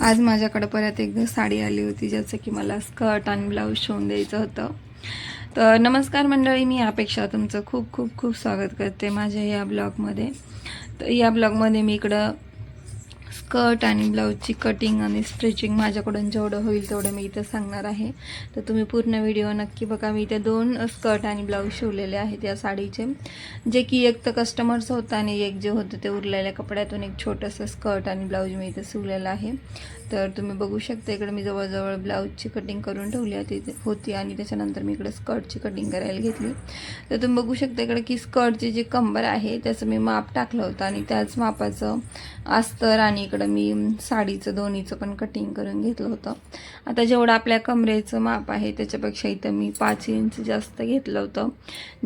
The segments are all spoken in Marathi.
आज माझ्याकडं परत एकदा साडी आली होती ज्याचं की मला स्कर्ट आणि ब्लाऊज शिवून द्यायचं होतं. तर नमस्कार मंडळी मी अपेक्षा तुमचं खूप खूप खूप स्वागत करते माझ्या या ब्लॉगमध्ये. तर या ब्लॉगमध्ये मी इकडं स्कर्ट आणि ब्लाऊजची कटिंग आणि स्ट्रेचिंग माझ्याकडून जेवढं होईल तेवढं मी इथं सांगणार आहे. तर तुम्ही पूर्ण व्हिडिओ नक्की बघा. मी इथे दोन स्कर्ट आणि ब्लाऊज शिवलेले आहेत या साडीचे. जे की एक तर कस्टमरचं होतं आणि एक जे होतं ते उरलेल्या कपड्यातून एक छोटंसं स्कर्ट आणि ब्लाऊज मी इथं शिवलेलं आहे. तर तुम्ही बघू शकता इकडे मी जवळजवळ ब्लाऊजची कटिंग करून ठेवली होती होती आणि त्याच्यानंतर मी इकडे स्कर्टची कटिंग करायला घेतली. तर तुम्ही बघू शकता इकडे की स्कर्टची जी कंबर आहे त्याचं मी माप टाकलं होतं आणि त्याच मापाचं अस्तर आणि इकडं मी साडीचं दोन्हीचं पण कटिंग करून घेतलं होतं. आता जेवढं आपल्या कमरेचं माप आहे त्याच्यापेक्षा इथं मी पाच इंच जास्त घेतलं होतं.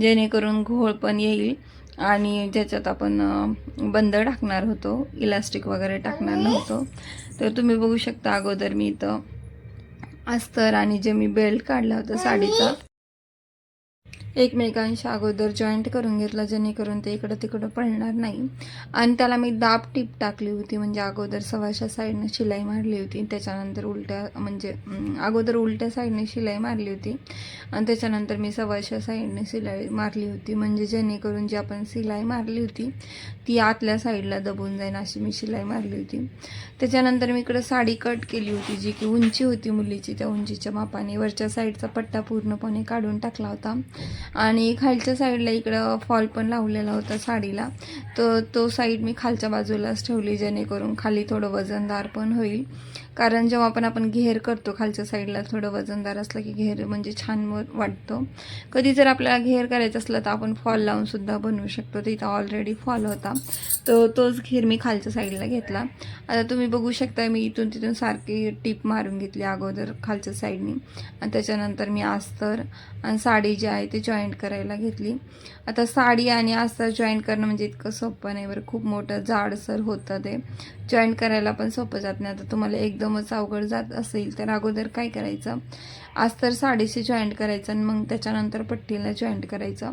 जेणेकरून घोळ पण येईल आणि ज्याच्यात आपण बंद टाकणार होतो इलास्टिक वगैरे टाकणार नव्हतो. तर तुम्ही बघू शकता अगोदर मी इथं अस्तर आणि जे मी बेल्ट काढला होता साडीचा एकमेकांशी अगोदर जॉईंट करून घेतला जेणेकरून ते इकडं तिकडं पडणार नाही. आणि त्याला मी दाब टीप टाकली होती म्हणजे अगोदर सव्वाशा साईडनं शिलाई मारली होती. त्याच्यानंतर उलट्या म्हणजे अगोदर उलट्या साईडने शिलाई मारली होती. आणि त्याच्यानंतर मी सव्वाशा साईडने शिलाई मारली होती. म्हणजे जेणेकरून जी आपण शिलाई मारली होती ती आतल्या साईडला दबून जाईन अशी मी शिलाई मारली होती. त्याच्यानंतर मी इकडं साडी कट केली होती जी की उंची होती मुलीची. त्या उंचीच्या मापाने वरच्या साईडचा पट्टा पूर्णपणे काढून टाकला होता. आणि खालच्या साईडला इकडं फॉल पण लावलेला होता साडीला. तर तो साईड मी खालच्या बाजूलाच ठेवली जेणेकरून खाली थोडं वजनदार पण होईल. कारण जेव्हा आपण आपण घेर करतो खालच्या साईडला थोडं वजनदार असलं की घेर म्हणजे छान वाटतो. कधी जर आपल्याला घेर करायचं असलं तर आपण फॉल लावूनसुद्धा बनवू शकतो. तिथं ऑलरेडी फॉल होता. तर तोच घेर मी खालच्या साईडला घेतला. आता तुम्ही बघू शकता मी इथून तिथून सारखी टीप मारून घेतली अगोदर खालच्या साईडनी. आणि त्याच्यानंतर मी अस्तर आणि साडी जी आहे ती जॉईंट करायला घेतली. आता साडी आणि अस्तर जॉईंट करणं म्हणजे इतकं सोपं नाही बरं. खूप मोठं जाडसर होतं ते. जॉईंट करायला पण सोपं जात नाही. आता तुम्हाला एकदमच अवघड जात असेल तर अगोदर काय करायचं? अस्तर साडीशी जॉईंट करायचं आणि मग त्याच्यानंतर पट्टीला जॉईंट करायचं.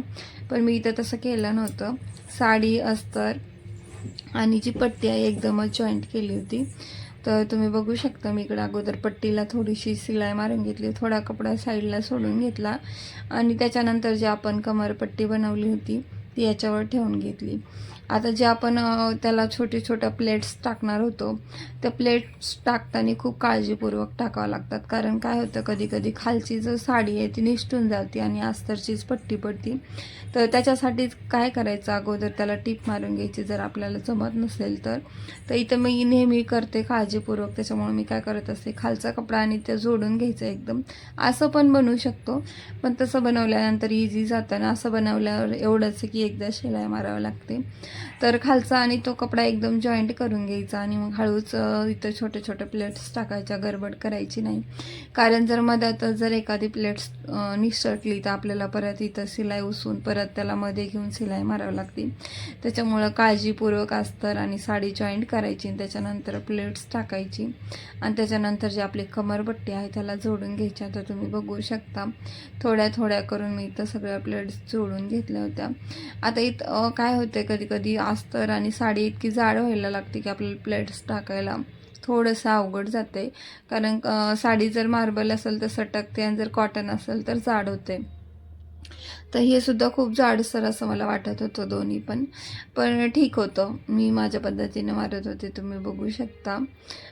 पण मी इथं तसं केलं नव्हतं. साडी अस्तर आणि जी पट्टी आहे एकदमच जॉईंट केली होती. तर तुम्ही बघू शकता मी इकडे अगोदर पट्टीला थोडीशी सिलाई मारून घेतली थोडा कपडा साईडला सोडून घेतला. आणि त्याच्यानंतर जी आपण कमरपट्टी बनवली होती ती याच्यावर ठेवून घेतली. आता जे आपण त्याला छोटे छोट्या प्लेट्स टाकणार होतो त्या प्लेट्स टाकताना खूप काळजीपूर्वक टाकावं लागतात. कारण काय होतं कधी कधी खालची जो साडी आहे ती निष्ठून जाते आणि आस्तरचीच पट्टी पडती. तर त्याच्यासाठी काय करायचं अगोदर त्याला टीप मारून घ्यायची जर आपल्याला जमत नसेल तर. तर इथं मी नेहमी करते काळजीपूर्वक त्याच्यामुळे मी काय करत असते खालचा कपडा आणि ते जोडून घ्यायचं एकदम. असं पण बनवू शकतो. पण तसं बनवल्यानंतर इझी जातं ना असं बनवल्यावर एवढंच आहे की एकदा शिलाई मारावं लागते. तर खालचा आणि तो कपडा एकदम जॉईंट करून घ्यायचा आणि मग हळूच इथं छोटे छोटे प्लेट्स टाकायच्या गडबड करायची नाही. कारण जर मध्यातच जर एखादी प्लेट्स निसटली तर आपल्याला परत इथं शिलाई उसून परत त्याला मध्ये घेऊन शिलाई मारावी लागते. त्याच्यामुळं काळजीपूर्वक अस्तर आणि साडी जॉईंट करायची आणि त्याच्यानंतर प्लेट्स टाकायची. आणि त्याच्यानंतर जे आपली कमरपट्टी आहे त्याला जोडून घ्यायच्या तर तुम्ही बघू शकता थोड्या थोड्या करून मी इथं सगळ्या प्लेट्स जोडून घेतल्या होत्या. आता इथं काय होते कधी कधी अस्तर आणि साडी इतकी जाड व्हायला लागते की आपल्याला प्लेट्स टाकायला थोडंसं अवघड जाते. कारण साडी जर मार्बल असेल तर सटकते आणि जर कॉटन असेल तर जाड होते. तर हे सुद्धा खूप जाडसर असं मला वाटत होतं दोन्ही पण. पण ठीक होतं. मी माझ्या पद्धतीने मारत होते. तुम्ही बघू शकता.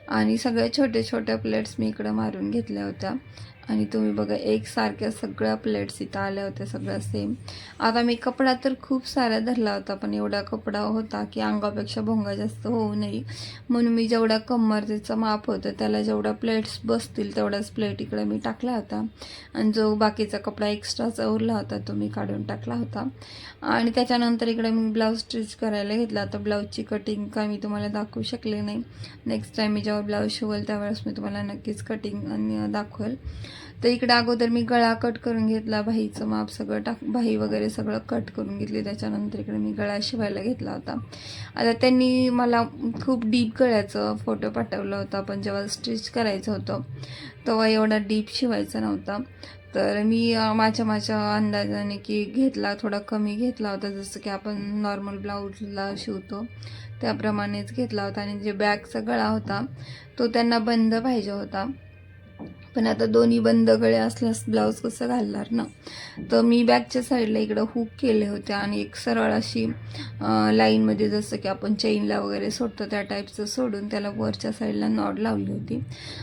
आणि सगळ्या छोट्या छोट्या प्लेट्स मी इकडं मारून घेतल्या होत्या. आणि तुम्ही बघा एकसारख्या सगळ्या प्लेट्स इथं आल्या होत्या सगळ्या सेम आता मी कपडा तर खूप सारा धरला होता पण एवढा कपडा होता की अंगापेक्षा भोंगा जास्त होऊ नये. म्हणून मी जेवढा कमरतेचं माप होतं त्याला जेवढ्या प्लेट्स बसतील तेवढ्याच प्लेट इकडे मी टाकला होता. आणि जो बाकीचा कपडा एक्स्ट्राचा उरला होता तो मी काढून टाकला होता. आणि त्याच्यानंतर इकडे मी ब्लाऊज स्टिच करायला घेतला. तर ब्लाऊजची कटिंग काय मी तुम्हाला दाखवू शकले नाही. नेक्स्ट टाईम मी जेव्हा ब्लाऊज शिवल त्यावेळेस मी तुम्हाला नक्कीच कटिंग आणि दाखवेल. तर इकडं अगोदर मी गळा कट करून घेतला बाहीचं माप सगळं टाक बाही वगैरे सगळं कट करून घेतली. त्याच्यानंतर इकडे मी गळा शिवायला घेतला होता. आता त्यांनी मला खूप डीप गळ्याचं फोटो पाठवला होता. पण जेव्हा स्टिच करायचं होतं तेव्हा एवढा डीप शिवायचा नव्हता. तर मी माझ्या माझ्या अंदाजाने की घेतला थोडा कमी घेतला होता. जसं की आपण नॉर्मल ब्लाऊजला शिवतो त्याप्रमाणेच घेतला होता. आणि जे बॅगचा गळा होता तो त्यांना बंद पाहिजे होता. पण आता दोन्ही बंद गळे असल्यास ब्लाऊज कसं घालणार ना? तर मी बॅकच्या साईडला इकडं हुक केले होते आणि एक सरळ अशी लाईनमध्ये जसं की आपण चेनला वगैरे सोडतो त्या टाईपचं सोडून त्याला वरच्या साईडला नॉड लावली होती.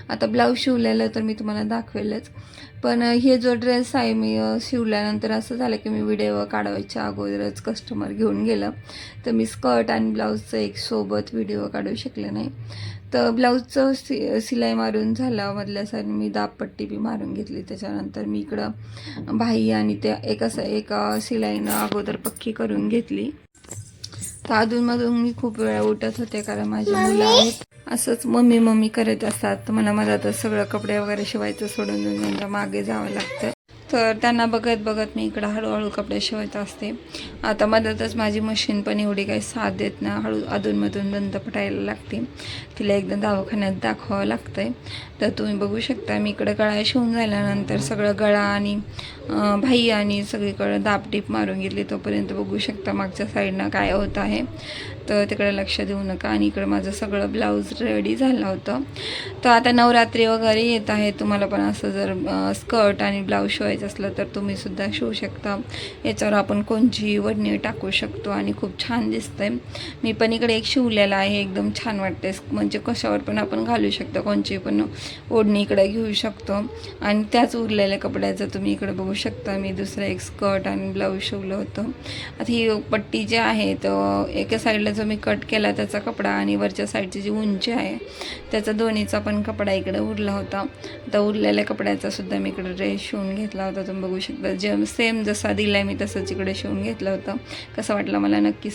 आता ब्लाऊज शिवलेलं तर मी तुम्हाला दाखवेलच. पण हे जो ड्रेस आहे मी शिवल्यानंतर असं झालं की मी व्हिडिओ काढवायच्या अगोदरच कस्टमर घेऊन गेलं. तर मी स्कर्ट आणि ब्लाऊजचं एक सोबत व्हिडिओ काढू शकले नाही. तर ब्लाऊजचं सि सिलाई मारून झालं मधल्या साईड मी दाबपट्टी बी मारून घेतली. त्याच्यानंतर मी इकडं बाही आणि त्या एका एका सिलाईनं अगोदर पक्की करून घेतली. तर अधूनमधून मी खूप वेळा उठत होते कारण माझी मुलं आहेत. असंच मम्मी मम्मी करत असतात. मला मला तर सगळं कपडे वगैरे शिवायचं सोडून देऊन त्यांच्या मागे जावं लागतं. तर त्यांना बघत बघत मी इकडं हळूहळू कपडे शिवत असते. आता मदतच माझी मशीन पण एवढी काही साथ देत ना हळू अधूनमधून दंत पटायला लागते. तिला एकदा दवाखान्यात दाखवावं लागतं आहे तर तुम्ही बघू शकता मी इकडं गळा शिवून झाल्यानंतर सगळं गळा आणि भाई आणि सगळीकडं दापटीप मारून घेतली. तोपर्यंत बघू शकता मागच्या साईडनं काय होत आहे. तर तिकडे लक्ष देऊ नका. आणि इकडं माझं सगळं ब्लाऊज रेडी झालं होतं. तर आता नवरात्री वगैरे येत आहे. तुम्हाला पण असं जर स्कर्ट आणि ब्लाऊज शिवायचं असलं तर तुम्ही सुद्धा शिवू शकता. याच्यावर आपण कोणची वडणी टाकू शकतो आणि खूप छान दिसतंय. मी पण इकडे एक शिवलेला आहे एकदम छान वाटते म्हणजे कशावर पण आपण घालू शकतो कोणची पण ओढणी इकडे घेऊ शकतो. आणि त्याच उरलेल्या कपड्याचं तुम्ही इकडे बघू शकता. मी दुसरं एक स्कर्ट आणि ब्लाऊज शिवलं होतं. आता ही पट्टी जी आहे तर एका साईडला जो मी कट केला त्याचा कपडा आणि वरच्या साईडची जी उंची आहे त्याचा दोन्हीचा पण कपडा इकडे उरला होता. तर उरलेल्या कपड्याचा सुद्धा मी इकडे ड्रेस शिवून घेतला होता तुम्ही बघू शकता. जे सेम जसा दिला मी तसंच इकडे शिवून घेतलं होतं. कसं वाटलं मला नक्की